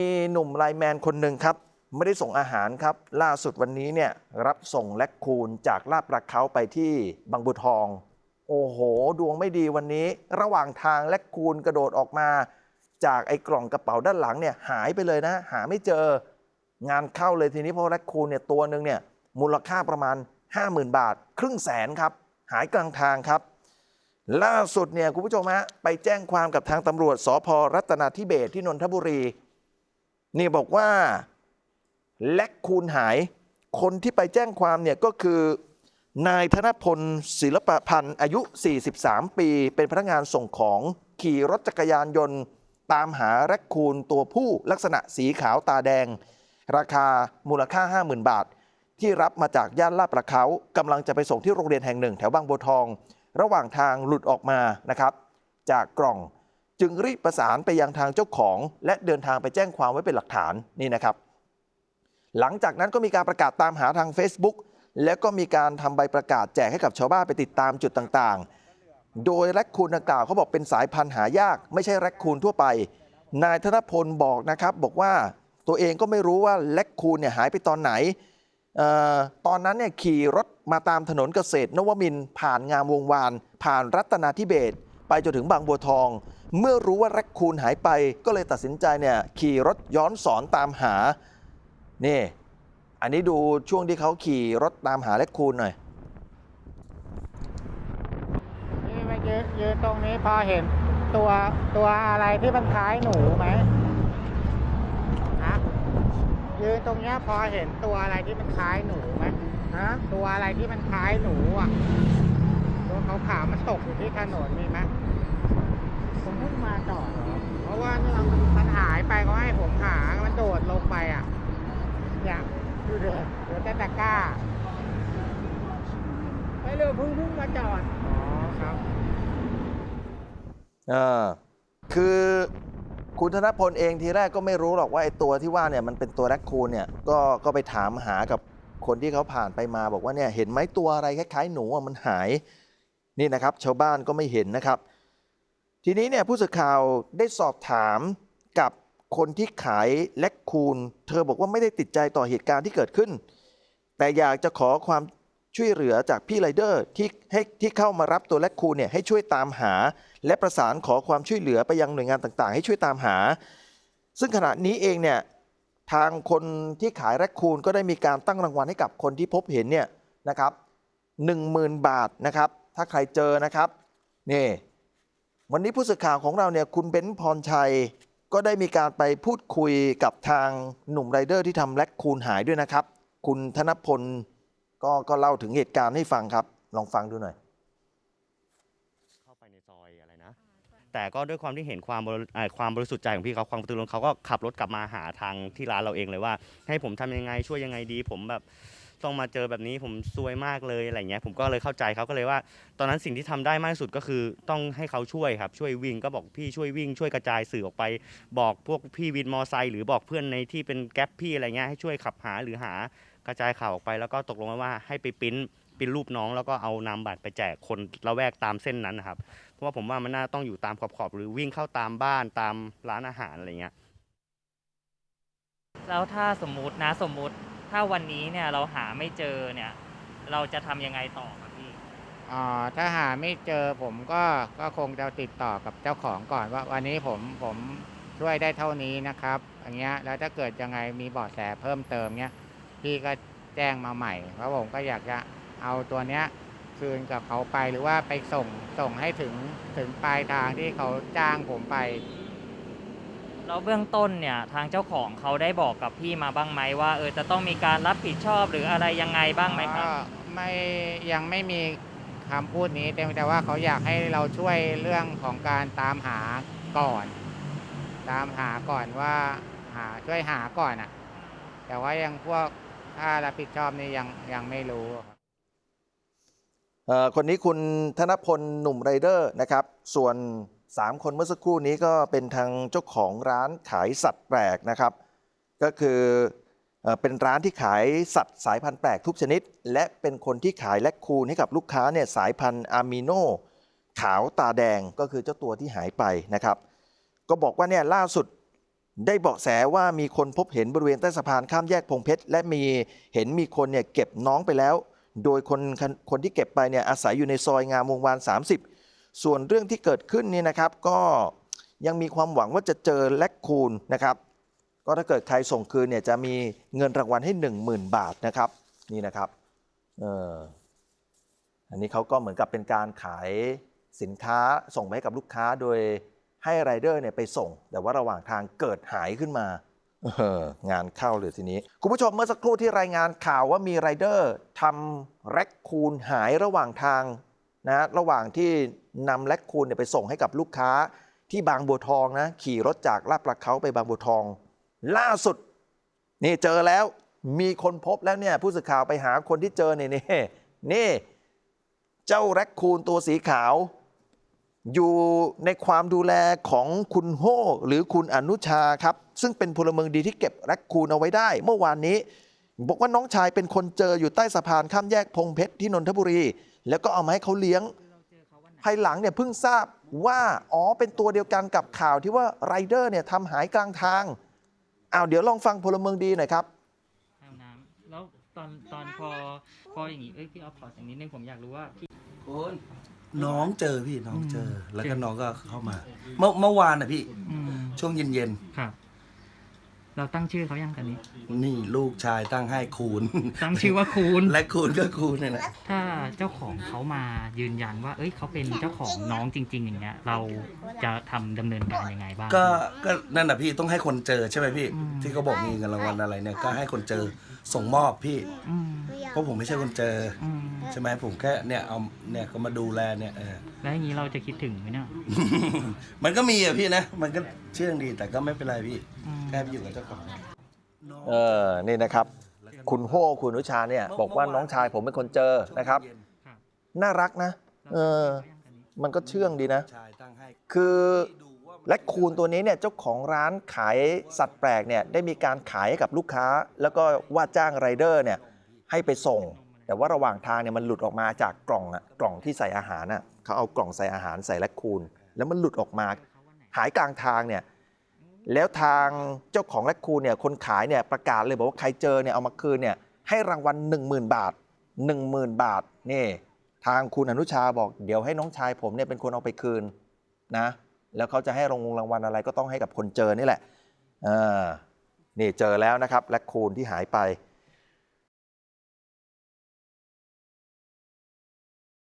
มีหนุ่มไลแมนคนหนึ่งครับ ไม่ได้ส่งอาหารครับ ล่าสุดวันนี้เนี่ยรับส่งแลกคูณจากลาดประเขาไปที่บางบัวทอง โอ้โห ดวงไม่ดีวันนี้ ระหว่างทางแลกคูณกระโดดออกมา จากไอ้กล่องกระเป๋าด้านหลังเนี่ยหายไปเลยนะ หาไม่เจองานเข้าเลยทีนี้เพราะแลกคูณเนี่ยตัวหนึ่งเนี่ยมูลค่าประมาณ 50,000 บาท ครึ่งแสนครับหายกลางทางครับล่าสุดเนี่ยคุณผู้ชมฮะไปแจ้งความกับทางตำรวจสพรัตนาธิเบศที่นนทบุรี นี่บอกว่าแลกคูณหาย คนที่ไปแจ้งความเนี่ยก็คือนายธนพลศิลปพันธ์อายุ 43 ปี เป็นพนักงานส่งของขี่รถจักรยานยนต์ ตามหาแรคคูนตัวผู้ลักษณะสีขาวตาแดง ราคามูลค่า 50,000 บาท ที่รับมาจากย่านลาดประเขากำลังจะไปส่งที่โรงเรียนแห่งหนึ่ง แถวบางบัวทอง ระหว่างทางหลุดออกมานะครับ จากกล่อง จึงรีบประสานไปยังทางเจ้าของ และเดินทางไปแจ้งความไว้เป็นหลักฐานนี่นะครับ หลังจากนั้นก็มีการประกาศตามหาทาง Facebook แล้วก็มีการทำใบประกาศแจกให้กับชาวบ้านไปติดตามจุดต่างๆ โดยแรคคูนดังกล่าวเขาบอกเป็นสายพันธุ์หายาก ไม่ใช่แรคคูนทั่วไป นายธนพลบอกนะครับบอกว่าตัวเองก็ไม่รู้ว่าแรคคูนเนี่ยหายไปตอนไหนออตอนนั้นเนี่ยขี่รถมาตามถนนเกษตรนวมินผ่านงามวงวาน ผ่านรัตนาธิเบศร ไปจนถึงบางบัวทอง เมื่อรู้ว่าแร็คคูนหายไป ก็เลยตัดสินใจเนี่ยขี่รถย้อนสอนตามหา นี่ อันนี้ดูช่วงที่เขาขี่รถตามหาแร็คคูนหน่อยนี่มายืนยืนตรงนี้พอเห็นตัวตัวอะไรที่มันคล้ายหนูไหมฮะยืนตรงเนี้ยพอเห็นตัวอะไรที่มันคล้ายหนูไหมฮะตัวอะไรที่มันคล้ายหนูอะ ตัวขาวๆมันตกอยู่ที่ถนนมีไหมผมเพิ่งมาจอดเหรอเพราะว่าเนี่ยมันมันหายไปเขาให้ผมหา มันโดดลงไปอะเนี่ยดูเดือเหลือแต่ตะกร้าไปเรือเพิ่งเพิ่งมาจอด อ๋อครับเออคือคุณธนพลเองทีแรกก็ไม่รู้หรอกว่าไอ้ตัวที่ว่าเนี่ยมันเป็นตัวแรคคูนเนี่ยก็ก็ไปถามหากับคนที่เขาผ่านไปมาบอกว่าเนี่ยเห็นไหมตัวอะไรคล้ายๆหนูอะมันหาย นี่นะครับชาวบ้านก็ไม่เห็นนะครับ ทีนี้เนี่ยผู้สื่อข่าวได้สอบถามกับคนที่ขายแลคคูนเธอบอกว่าไม่ได้ติดใจต่อเหตุการณ์ที่เกิดขึ้น แต่อยากจะขอความช่วยเหลือจากพี่ไรเดอร์ที่ให้ที่เข้ามารับตัวแลคคูนเนี่ยให้ช่วยตามหา และประสานขอความช่วยเหลือไปยังหน่วยงานต่างๆ ให้ช่วยตามหา ซึ่งขณะนี้เองเนี่ยทางคนที่ขายแรคคูนก็ได้มีการตั้งรางวัลให้กับคนที่พบเห็นเนี่ยนะครับ10,000บาทนะครับ ถ้าใครเจอนะครับนี่วันนี้ผู้สื่อข่าวของเราเนี่ยคุณเบ้นพรชัย ก็ได้มีการไปพูดคุยกับทางหนุ่มไรเดอร์ที่ทำแลคคูนหายด้วยนะครับ คุณธนพลก็ก็เล่าถึงเหตุการณ์ให้ฟังครับ ลองฟังดูหน่อย เข้าไปในซอยอะไรนะ แต่ก็ด้วยความที่เห็นความบริเอ่อความบริสุทธิ์ใจของพี่เขาความกระตือรือร้นเขาก็ขับรถกลับมาหาทางที่ร้านเราเองเลยว่า ให้ผมทำยังไงช่วยยังไงดี ผมแบบ ต้องมาเจอแบบนี้ผมซวยมากเลยอะไรเงี้ยผมก็เลยเข้าใจเขาก็เลยว่า ตอนนั้นสิ่งที่ทำได้มากที่สุดก็คือต้องให้เขาช่วยครับช่วยวิ่งก็บอกพี่ช่วยวิ่ง ช่วยกระจายสื่อออกไป บอกพวกพี่วินมอไซค์หรือบอกเพื่อนในที่เป็นแก๊ปพี่อะไรเงี้ยให้ช่วยขับหาหรือหากระจายข่าวออกไปแล้วก็ตกลงกันว่าให้ไปปริ้นปริ้นรูปน้องแล้วก็เอานามบัตรไปแจกคนละแวกตามเส้นนั้นนะครับเพราะว่าผมว่ามันน่าต้องอยู่ตามขอบๆ หรือวิ่งเข้าตามบ้านตามร้านอาหารอะไรเงี้ย แล้วถ้าสมมุตินะสมมุติ ถ้าวันนี้เนี่ยเราหาไม่เจอเนี่ย เราจะทำยังไงต่อครับพี่อ๋อถ้าหาไม่เจอผมก็ก็คงจะติดต่อกับเจ้าของก่อนว่าวันนี้ผมผมช่วยได้เท่านี้นะครับอย่างเงี้ยแล้วถ้าเกิดยังไงมีเบาะแสเพิ่มเติมเนี้ยพี่ก็แจ้งมาใหม่เพราะผมก็อยากจะเอาตัวเนี้ยคืนกับเขาไปหรือว่าไปส่งส่งให้ถึงถึงปลายทางที่เขาจ้างผมไป แล้วเบื้องต้นเนี่ยทางเจ้าของเขาได้บอกกับพี่มาบ้างไหมว่าเออจะต้องมีการรับผิดชอบหรืออะไรยังไงบ้างไหมครับ ก็ไม่ยังไม่มีคำพูดนี้แต่แต่ว่าเขาอยากให้เราช่วยเรื่องของการตามหาก่อน ตามหาก่อนว่าหาช่วยหาก่อนอะ แต่ว่ายังพวกค่ารับผิดชอบนี่ยังยังไม่รู้ครับเอ่อคนนี้คุณธนพลหนุ่มไรเดอร์นะครับ ส่วน 3 คนเมื่อสักครู่นี้ก็เป็นทางเจ้าของร้านขายสัตว์แปลกนะครับ ก็คือเป็นร้านที่ขายสัตว์สายพันธุ์แปลกทุกชนิด และเป็นคนที่ขายแลคคูนให้กับลูกค้าเนี่ยสายพันธุ์อามิโนขาวตาแดงก็คือเจ้าตัวที่หายไปนะครับ ก็บอกว่าเนี่ยล่าสุดได้เบาะแสว่ามีคนพบเห็นบริเวณใต้สะพานข้ามแยกพงเพชรและมีเห็นมีคนเนี่ยเก็บน้องไปแล้ว โดยคนคนที่เก็บไปเนี่ยอาศัยอยู่ในซอยงามวงวาน 30 ส่วนเรื่องที่เกิดขึ้นนี่นะครับ ก็ยังมีความหวังว่าจะเจอแลกคูณนะครับ ก็ถ้าเกิดใครส่งคืนเนี่ยจะมีเงินรางวัลให้ 10,000 บาทนะครับ นี่นะครับเอออันนี้เขาก็เหมือนกับเป็นการขายสินค้าส่งไปให้กับลูกค้าโดยให้ไรายเดอร์เนี่ยไปส่ง แต่ว่าระหว่างทางเกิดหายขึ้นมาเอองานเข้าเลยทีนี้ คุณผู้ชมเมื่อสักครู่ที่รายงานข่าวว่ามีไรายเดอร์ทำแร็คคูณหายระหว่างทางนะระหว่างที่ นำแร็คคูณเนี่ยไปส่งให้กับลูกค้าที่บางบัวทองนะ ขี่รถจากลาดประเขาไปบางบัวทอง ล่าสุด นี่เจอแล้วมีคนพบแล้วเนี่ยผู้สื่อข่าวไปหาคนที่เจอเนี่ยนี่นี่ เจ้าแร็คคูนตัวสีขาว อยู่ในความดูแลของคุณโฮหรือคุณอนุชาครับ ซึ่งเป็นพลเมืองดีที่เก็บแร็คคูนเอาไว้ได้ เมื่อวานนี้ บอกว่าน้องชายเป็นคนเจออยู่ใต้สะพานข้ามแยกพงเพชรที่นนทบุรี แล้วก็เอามาให้เขาเลี้ยง ภายหลังเนี่ยเพิ่งทราบว่าอ๋อเป็นตัวเดียวกันกับข่าวที่ว่าไรเดอร์เนี่ยทำหายกลางทางอ้าวเดี๋ยวลองฟังพลเมืองดีหน่อยครับห้ามน้ำแล้วตอนตอนพอพออย่างนี้เอ้ยพี่เอาขอสิ่งนิดนึงผมอยากรู้ว่าพี่คุณน้องเจอพี่น้องเจออืมแล้วก็น้องก็เข้ามา เมื่อเมื่อวานนะพี่ อืมช่วงเย็นครับ เราตั้งชื่อเขายังกันนี้ๆนี่ลูกชายตั้งให้คูณ ตั้งชื่อว่าคูณ และคูณก็คูณเนี่ยแหละถ้าเจ้าของเขามายืนยันว่า เอ้ยเขาเป็นเจ้าของน้องจริง ๆ อย่างเงี้ย เราจะทำดำเนินการยังไงบ้าง ก็ก็นั่นน่ะพี่ต้องให้คนเจอใช่ไหมพี่ อืม ที่เขาบอกมีเงินรางวัลอะไรเนี่ยก็ให้คนเจอส่งมอบพี่ อืมเพราะผมไม่ใช่คนเจอ อืมใช่ไหมผมแค่เนี่ยเอาเนี่ยก็มาดูแลเนี่ยเออ แล้วอย่างนี้เราจะคิดถึงไหมเนี่ยมันก็มีอะพี่นะ มันก็เชื่องดีแต่ก็ไม่เป็นไรพี่ อืม แค่ไปอยู่กับเจ้าของเออนี่นะครับ คุณโฮคุณอนุชาเนี่ย บอกว่าน้องชายผมเป็นคนเจอนะครับครับน่ารักนะ เออเราตั้งชื่อเขายังกันนี้มันก็เชื่องดีนะชายตั้งให้คือและคูณตัวนี้เนี่ยเจ้าของร้านขายสัตว์แปลกเนี่ยได้มีการขายให้กับลูกค้า แล้วก็ว่าจ้างไรเดอร์เนี่ยให้ไปส่ง แต่ว่าระหว่างทางเนี่ยมันหลุดออกมาจากกล่องอะกล่องที่ใส่อาหารน่ะเขาเอากล่องใส่อาหารใส่และคูณ แล้วมันหลุดออกมา หายกลางทางเนี่ย แล้วทางเจ้าของแลคคูเนี่ยคนขายเนี่ยประกาศเลยบอกว่าใครเจอเนี่ยเอามาคืนเนี่ยให้รางวัล10,000 บาท 10,000 บาทนี่ทางคุณอนุชาบอกเดี๋ยวให้น้องชายผมเนี่ยเป็นคนเอาไปคืนนะแล้วเขาจะให้รางวงรางวัลอะไรก็ต้องให้กับคนเจอนี่แหละนี่เจอแล้วนะครับแลคคูที่หายไป